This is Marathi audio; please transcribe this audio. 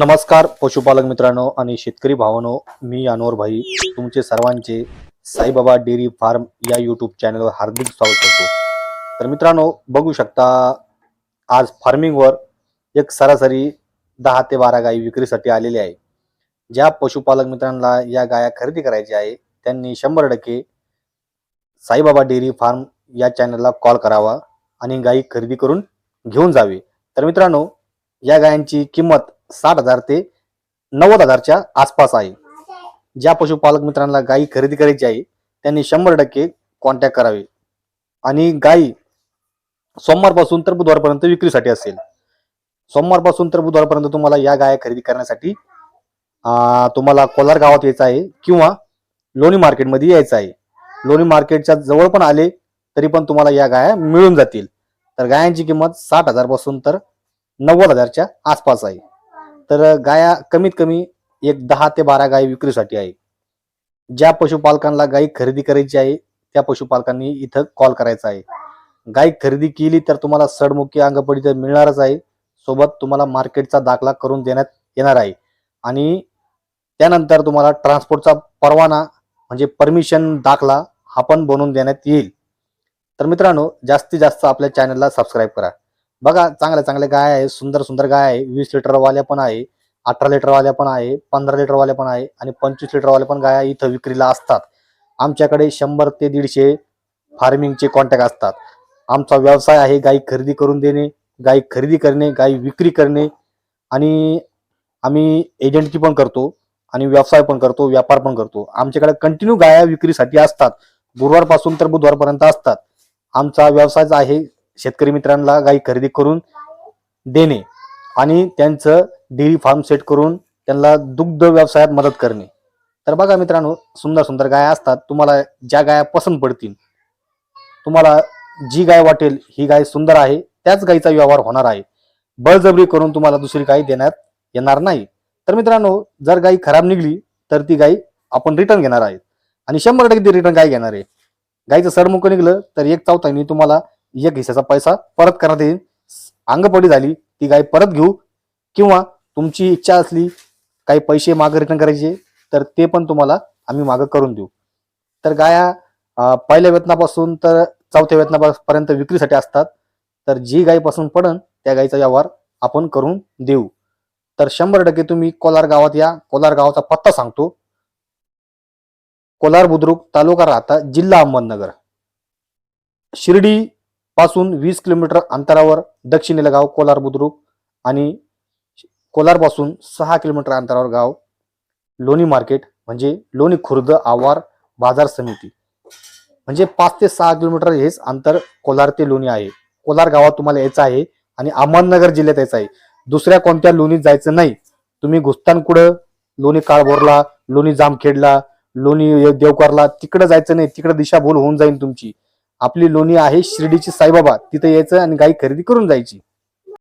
नमस्कार पशुपालक मित्रांनो आणि शेतकरी भावनो मी अनवर भाई. तुमचे सर्वांचे साईबाबा डेअरी फार्म या यूट्यूब चॅनलवर हार्दिक स्वागत करतो. तर मित्रांनो बघू शकता आज फार्मिंगवर एक सरासरी दहा ते बारा गायी विक्रीसाठी आलेली आहे. ज्या पशुपालक मित्रांना या गाया खरेदी करायची आहे त्यांनी शंभर टक्के साईबाबा डेअरी फार्म या चॅनलला कॉल करावा आणि गायी खरेदी करून घेऊन जावे. तर मित्रांनो या गायांची किंमत साठ हजार ते नव्वद हजारच्या आसपास आहे. ज्या पशुपालक मित्रांना गायी खरेदी करायची आहे त्यांनी शंभर टक्के कॉन्टॅक्ट करावे. आणि गायी सोमवारपासून तर बुधवारपर्यंत विक्रीसाठी असेल. सोमवारपासून तर बुधवारपर्यंत तुम्हाला या गाया खरेदी करण्यासाठी तुम्हाला कोलार गावात यायचं आहे किंवा लोणी मार्केटमध्ये यायचं आहे. लोणी मार्केटच्या जवळ पण आले तरी पण तुम्हाला या गाया मिळून जातील. तर गायांची किंमत साठ हजारपासून तर नव्वद हजारच्या आसपास आहे. तर गाया कमीत कमी एक दहा ते बारा गाय विक्रीसाठी आहे. ज्या पशुपालकांना गाय खरेदी करायची आहे त्या पशुपालकांनी इथं कॉल करायचा आहे. गाय खरेदी केली तर तुम्हाला सडमुखी अंगपडी तर मिळणारच आहे. सोबत तुम्हाला मार्केटचा दाखला करून देण्यात येणार आहे. आणि त्यानंतर तुम्हाला ट्रान्सपोर्टचा परवाना म्हणजे परमिशन दाखला हा पण बनवून देण्यात येईल. तर मित्रांनो जास्तीत जास्त आपल्या चॅनलला सबस्क्राईब करा. बघा चांगल्या चांगल्या गाय आहे सुंदर सुंदर गाय आहे. वीस लिटर वाल्या पण आहे अठरा लिटर वाल्या पण आहे पंधरा लिटर वाल्या पण आहे आणि पंचवीस लिटर वाल्या पण गाय इथं विक्रीला असतात. आमच्याकडे शंभर ते दीडशे फार्मिंगचे कॉन्टॅक्ट असतात. आमचा व्यवसाय आहे गाई खरेदी करून देणे गाई खरेदी करणे गाई विक्री करणे आणि आम्ही एजंटची पण करतो आणि व्यवसाय पण करतो व्यापार पण करतो. आमच्याकडे कंटिन्यू गाया विक्रीसाठी असतात. गुरुवारपासून तर बुधवारपर्यंत असतात. आमचा व्यवसायच आहे शेतकरी मित्रांना गाई खरेदी करून देणे आणि त्यांचं डेअरी फार्म सेट करून त्यांना दुग्ध व्यवसायात मदत करणे. तर बघा मित्रांनो सुंदर सुंदर गाया असतात. तुम्हाला ज्या गाया पसंत पडतील तुम्हाला जी गाय वाटेल ही गाय सुंदर आहे त्याच गायीचा व्यवहार होणार आहे. बळजबरी करून तुम्हाला दुसरी गाय देण्यात येणार नाही. तर मित्रांनो जर गाय खराब निघली तर ती गाय आपण रिटर्न घेणार आहे. आणि शंभर टक्के ती रिटर्न गाय घेणार आहे. गायचं सरमुख निघलं तर एक चौथानी तुम्हाला एक हिस्साचा पैसा परत करण्यात येईल. अंगपडी झाली ती गाय परत घेऊ. किंवा तुमची इच्छा असली काही पैसे मागं रिटर्न करायचे तर ते पण तुम्हाला आम्ही मागं करून देऊ. तर गाया पहिल्या वेतनापासून तर चौथ्या वेतनापर्यंत विक्रीसाठी असतात. तर जी गायीपासून पडन त्या गायीचा व्यवहार आपण करून देऊ. तर शंभर टक्के तुम्ही कोलार गावात या. कोलार गावाचा पत्ता सांगतो. कोलार बुद्रुक तालुका राहता जिल्हा अहमदनगर. शिर्डी पासून वीस किलोमीटर अंतरावर दक्षिणेला गाव कोलार बुद्रुक आणि कोलारपासून सहा किलोमीटर अंतरावर गाव लोणी मार्केट म्हणजे लोणी खुर्द आवार बाजार समिती. म्हणजे पाच ते सहा किलोमीटर हेच अंतर कोलार ते लोणी आहे. कोलार गावात तुम्हाला यायचं आहे आणि अहमदनगर जिल्ह्यात यायचं आहे. दुसऱ्या कोणत्या लोणीत जायचं नाही. तुम्ही घुस्तानकुडं लोणी काळभोरला लोणी जामखेडला लोणी देवकारला तिकडे जायचं नाही. तिकडे दिशाभूल होऊन जाईल तुमची. आपली लोणी आहे शिर्डीची साईबाबा. तिथे यायचं आणि गाई खरेदी करून जायची.